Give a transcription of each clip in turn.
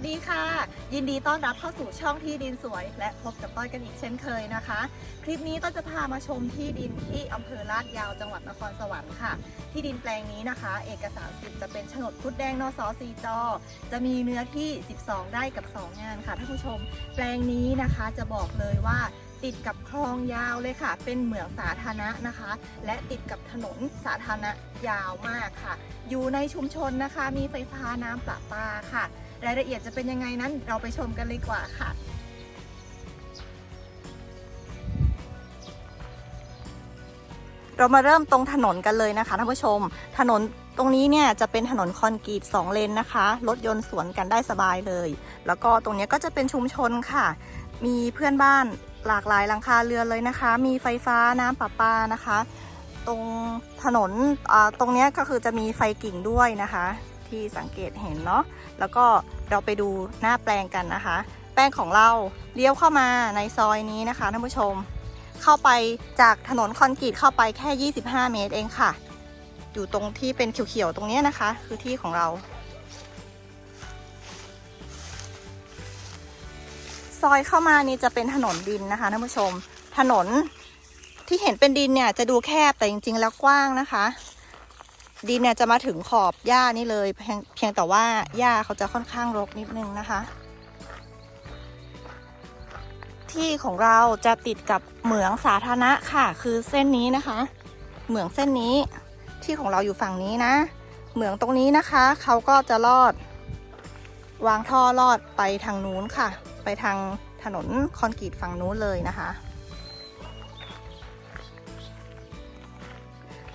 วัสดีค่ะ ยินดีต้อนรับเข้าสู่ช่องที่ดินสวย และพบกับต้อยกันอีกเช่นเคยนะคะ คลิปนี้ต้อยจะพามาชมที่ดินที่อำเภอลาดยาวจังหวัดนครสวรรค์ค่ะ ที่ดินแปลงนี้นะคะ เอกสารสิทธิ์จะเป็นโฉนดคุดแดงนสสีจอ จะมีเนื้อที่ 12ไร่กับ 2 งานค่ะท่านผู้ชม แปลงนี้นะคะจะบอกเลยว่าติดกับคลองยาวเลยค่ะ เป็นเหมืองสาธารณะนะคะ และติดกับถนนสาธารณะยาวมากค่ะ อยู่ในชุมชนนะคะ มีไฟฟ้าน้ำประปาค่ะ รายละเอียดจะเป็นยังไงนั้นเราไปชมกันเลยกว่าค่ะเรามาเริ่มตรงถนนกันเลยนะคะท่านผู้ชม ถนนตรงนี้เนี่ยจะเป็นถนนคอนกรีต2เลนนะคะ รถยนต์สวนกันได้สบายเลย แล้วก็ตรงนี้ก็จะเป็นชุมชนค่ะ มีเพื่อนบ้านหลากหลายหลังคาเรือนเลยนะคะ มีไฟฟ้าน้ำประปานะคะ ตรงถนนตรงนี้ก็คือจะมีไฟกิ่งด้วยนะคะ ที่สังเกตเห็นเนาะแล้วก็เราไปดูหน้าแปลงกันนะคะ แปลงของเราเลี้ยวเข้ามาในซอยนี้นะคะท่านผู้ชม เข้าไปจากถนนคอนกรีตเข้าไปแค่ 25 เมตรเองค่ะ อยู่ตรงที่เป็นเขียวๆตรงนี้นะคะ คือที่ของเราซอยเข้ามานี่จะเป็นถนนดินนะคะท่านผู้ชม ถนนที่เห็นเป็นดินเนี่ยจะดูแคบแต่จริงๆแล้วกว้างนะคะ ดินเนี่ยจะมาถึงขอบหญ้านี่เลยเพียงเพียงแต่ว่าหญ้าเขาจะค่อนข้างรกนิดนึงนะคะ ที่ของเราจะติดกับเหมืองสาธารณะค่ะ คือเส้นนี้นะคะ เหมืองเส้นนี้ที่ของเราอยู่ฝั่งนี้นะ เหมืองตรงนี้นะคะ เขาก็จะลอด วางท่อลอดไปทางนู้นค่ะ ไปทางถนนคอนกรีตฝั่งนู้นเลยนะคะ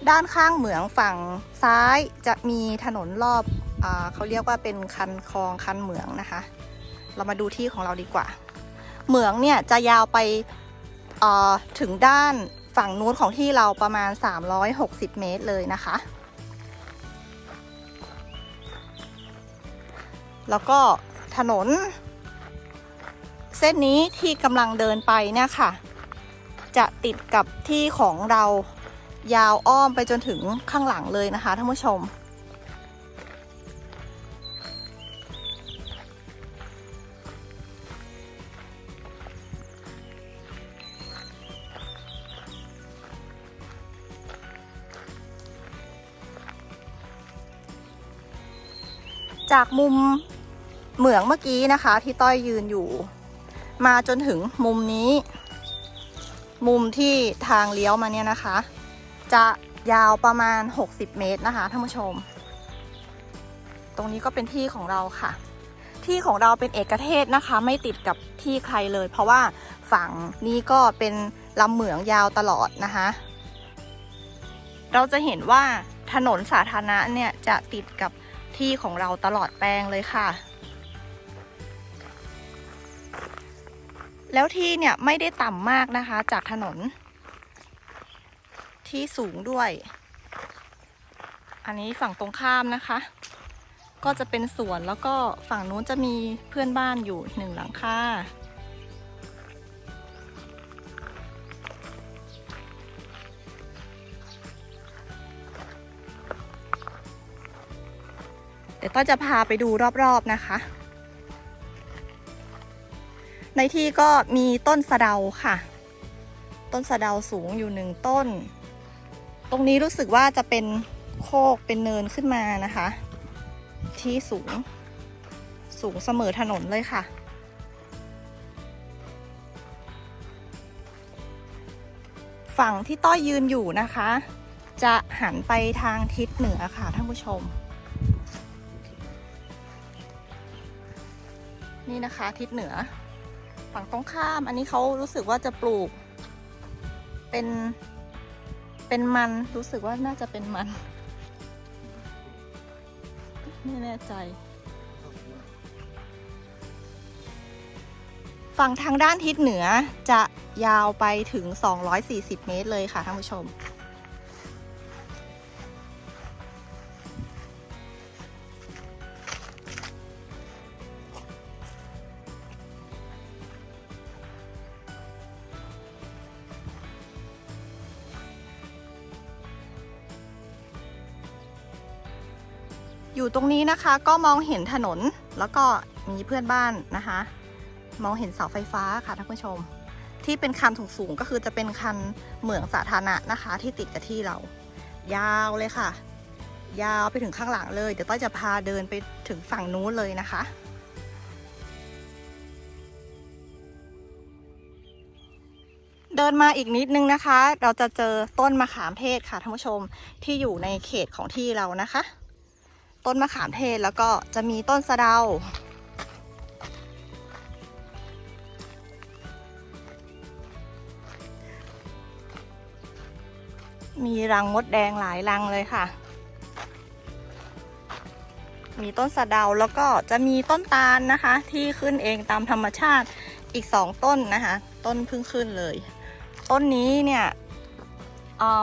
ด้านข้างเหมืองฝั่งซ้ายจะมีถนนรอบอเขาเรียกว่าเป็นคันคลองคันเหมืองนะคะ เรามาดูที่ของเราดีกว่า เหมืองเนี่ยจะยาวไปถึงด้านฝั่งนู้นของที่เราประมาณ 360 เมตรเลยนะคะ แล้วก็ถนน เส้นนี้ที่กำลังเดินไปเนี่ยค่ะ จะติดกับที่ของเรา ยาวอ้อมไปจนถึงข้างหลังเลยนะคะท่านผู้ชม จากมุมเหมืองเมื่อกี้นะคะ ที่ต้อยยืนอยู่ มาจนถึงมุมนี้ มุมที่ทางเลี้ยวมาเนี่ยนะคะ จะยาวประมาณ 60 เมตรนะคะท่านผู้ชม ตรงนี้ก็เป็นที่ของเราค่ะ ที่ของเราเป็นเอกเทศนะคะ ไม่ติดกับที่ใครเลย เพราะว่าฝั่งนี้ก็เป็นลำเหมืองยาวตลอดนะคะ เราจะเห็นว่าถนนสาธารณะเนี่ยจะติดกับที่ของเราตลอดแปลงเลยค่ะ แล้วที่เนี่ยไม่ได้ต่ำมากนะคะจากถนน ที่สูงด้วย อันนี้ฝั่งตรงข้ามนะคะ ก็จะเป็นสวนแล้วก็ฝั่งนู้นจะมีเพื่อนบ้านอยู่หนึ่งหลังคาเดี๋ยวต้อจะพาไปดูรอบๆนะคะ ในที่ก็มีต้นสะเดาค่ะ ต้นสะเดาสูงอยู่หนึ่งต้น ตรงนี้รู้สึกว่าจะเป็นโคกเป็นเนินขึ้นมานะคะ ที่สูง สูงเสมอถนนเลยค่ะ ฝั่งที่ต้อยยืนอยู่นะคะ จะหันไปทางทิศเหนือค่ะท่านผู้ชม นี่นะคะทิศเหนือ ฝั่งตรงข้ามอันนี้เขารู้สึกว่าจะปลูกเป็น เป็นมันรู้สึกว่าน่าจะเป็นมัน ไม่แน่ใจ ฝั่งทางด้านทิศเหนือจะยาวไปถึง 240 เมตรเลยค่ะท่านผู้ชม อยู่ตรงนี้นะคะก็มองเห็นถนนแล้วก็มีเพื่อนบ้านนะคะ มองเห็นเสาไฟฟ้าค่ะท่านผู้ชม ที่เป็นคันสูงๆก็คือจะเป็นคันเหมืองสาธารณะนะคะ ที่ติดกับที่เรา ยาวเลยค่ะ ยาวไปถึงข้างหลังเลย เดี๋ยวต้อยจะพาเดินไปถึงฝั่งนู้นเลยนะคะเดินมาอีกนิดนึงนะคะ เราจะเจอต้นมะขามเทศค่ะท่านผู้ชมที่อยู่ในเขตของที่เรานะคะ ต้นมะขามเทศแล้วก็จะมีต้นสะเดา มีรังมดแดงหลายรังเลยค่ะ มีต้นสะเดาแล้วก็จะมีต้นตาลนะคะ ที่ขึ้นเองตามธรรมชาติอีกสองต้นนะคะ ต้นเพิ่งขึ้นเลย ต้นนี้เนี่ย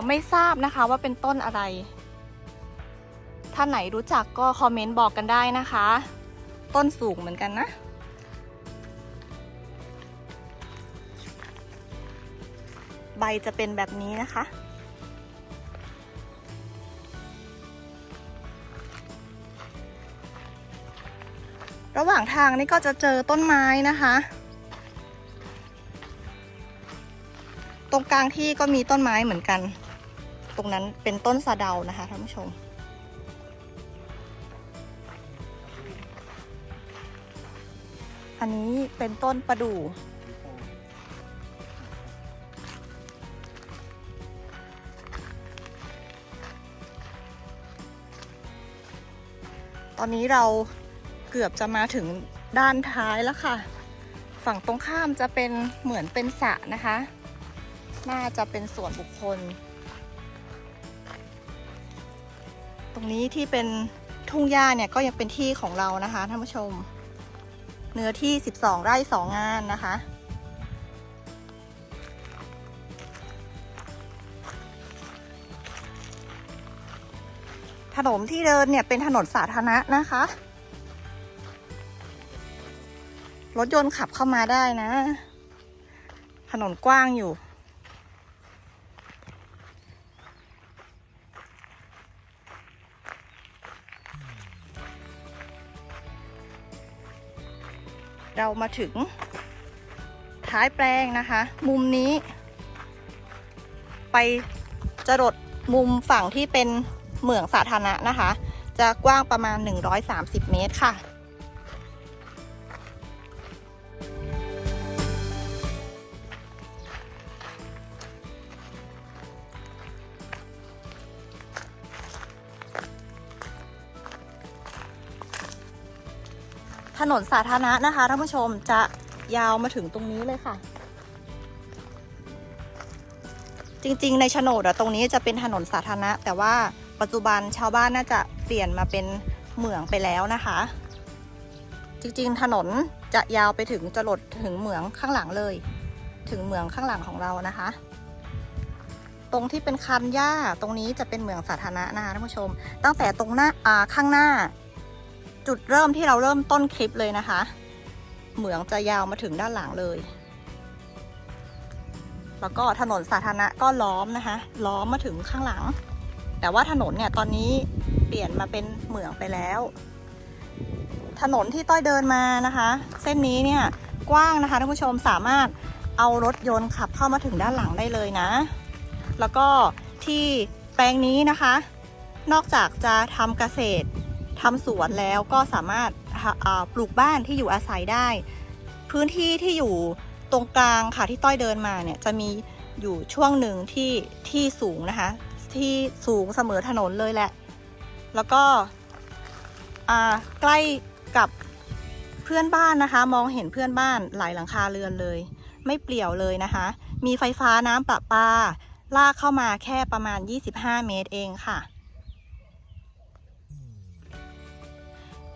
ไม่ทราบนะคะว่าเป็นต้นอะไร ถ้าไหนรู้จักก็คอมเมนต์บอกกันได้นะคะ ต้นสูงเหมือนกันนะ ใบจะเป็นแบบนี้นะคะ ระหว่างทางนี่ก็จะเจอต้นไม้นะคะ ตรงกลางที่ก็มีต้นไม้เหมือนกัน ตรงนั้นเป็นต้นสะเดานะคะท่านผู้ชม อันนี้เป็นต้นประดู่ตอนนี้เราเกือบจะมาถึงด้านท้ายแล้วค่ะ ฝั่งตรงข้ามจะเป็นเหมือนเป็นสระนะคะ น่าจะเป็นส่วนบุคคล ตรงนี้ที่เป็นทุ่งหญ้าเนี่ยก็ยังเป็นที่ของเรานะคะท่านผู้ชม เนื้อที่ 12 ไร่ 2 งานนะคะ ถนนที่เดินเนี่ยเป็นถนนสาธารณะนะคะ รถยนต์ขับเข้ามาได้นะ ถนนกว้างอยู่ มาถึง ท้ายแปลงนะคะ มุมนี้ ไปจรดมุมฝั่งที่เป็นเหมืองสาธารณะนะคะ จะกว้างประมาณ 130 เมตรค่ะ ถนนสาธารณะนะคะท่านผู้ชมจะยาวมาถึงตรงนี้เลยค่ะ จริงๆ ในโฉนดอะตรงนี้จะเป็นถนนสาธารณะ แต่ว่าปัจจุบันชาวบ้านน่าจะเปลี่ยนมาเป็นเหมืองไปแล้วนะคะ จริงๆ ถนนจะยาวไปถึงจะหลดถึงเหมืองข้างหลังเลย ถึงเหมืองข้างหลังของเรานะคะ ตรงที่เป็นคันหญ้าตรงนี้จะเป็นเหมืองสาธารณะนะคะท่านผู้ชม ตั้งแต่ตรงหน้าข้างหน้า จุดเริ่มที่เราเริ่มต้นคลิปเลยนะคะ เหมืองจะยาวมาถึงด้านหลังเลย แล้วก็ถนนสาธารณะก็ล้อมนะคะ ล้อมมาถึงข้างหลัง แต่ว่าถนนเนี่ยตอนนี้เปลี่ยนมาเป็นเหมืองไปแล้ว ถนนที่ต้อยเดินมานะคะ เส้นนี้เนี่ยกว้างนะคะท่านผู้ชมสามารถเอารถยนต์ขับเข้ามาถึงด้านหลังได้เลยนะ แล้วก็ที่แปลงนี้นะคะ นอกจากจะทำเกษตร ทำสวนแล้วก็สามารถปลูกบ้านที่อยู่อาศัยได้ พื้นที่ที่อยู่ตรงกลางค่ะที่ต้อยเดินมาเนี่ยจะมีอยู่ช่วงหนึ่งที่ที่สูงนะคะ ที่สูงเสมอถนนเลยแหละ แล้วก็ใกล้กับเพื่อนบ้านนะคะ มองเห็นเพื่อนบ้านหลายหลังคาเรือนเลย ไม่เปลี่ยวเลยนะคะ มีไฟฟ้าน้ำประปา ลากเข้ามาแค่ประมาณ 25 เมตรเองค่ะ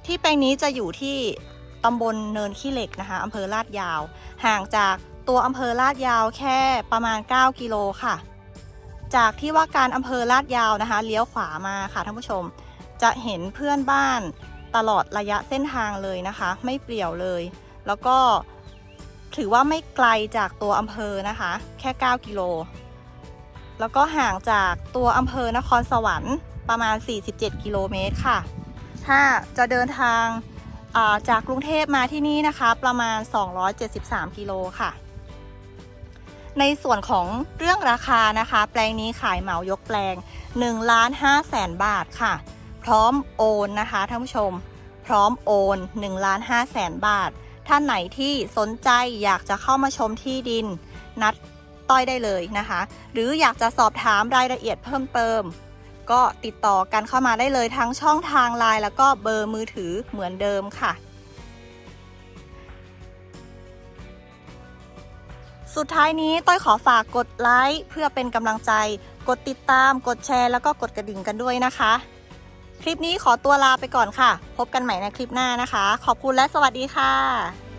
ที่แปลงนี้จะอยู่ที่ตำบลเนินขี้เหล็กนะคะอำเภอลาดยาว ห่างจากตัวอำเภอลาดยาวแค่ประมาณ 9 กิโลค่ะ จากที่ว่าการอำเภอลาดยาวนะคะ เลี้ยวขวามาค่ะท่านผู้ชม จะเห็นเพื่อนบ้านตลอดระยะเส้นทางเลยนะคะ ไม่เปลี่ยวเลย แล้วก็ถือว่าไม่ไกลจากตัวอำเภอนะคะ แค่ 9 กิโล แล้วก็ห่างจากตัวอำเภอนครสวรรค์ประมาณ 47 กิโลเมตรค่ะ ถ้าจะเดินทางจากกรุงเทพมาที่นี่นะคะ ประมาณ 273 กิโลค่ะ ในส่วนของเรื่องราคานะคะ แปลงนี้ขายเหมายกแปลง1ล้าน5แสนบาทค่ะ พร้อมโอนนะคะท่านผู้ชม พร้อมโอน1ล้าน5แสนบาท ท่านไหนที่สนใจอยากจะเข้ามาชมที่ดิน นัดต้อยได้เลยนะคะ หรืออยากจะสอบถามรายละเอียดเพิ่มเติม ก็ติดต่อกันเข้ามาได้เลยทั้งช่องทางไลน์แล้วก็เบอร์มือถือเหมือนเดิมค่ะ สุดท้ายนี้ต้อยขอฝากกดไลค์เพื่อเป็นกำลังใจ กดติดตาม กดแชร์ แล้วก็กดกระดิ่งกันด้วยนะคะ คลิปนี้ขอตัวลาไปก่อนค่ะ พบกันใหม่ในคลิปหน้านะคะ ขอบคุณและสวัสดีค่ะ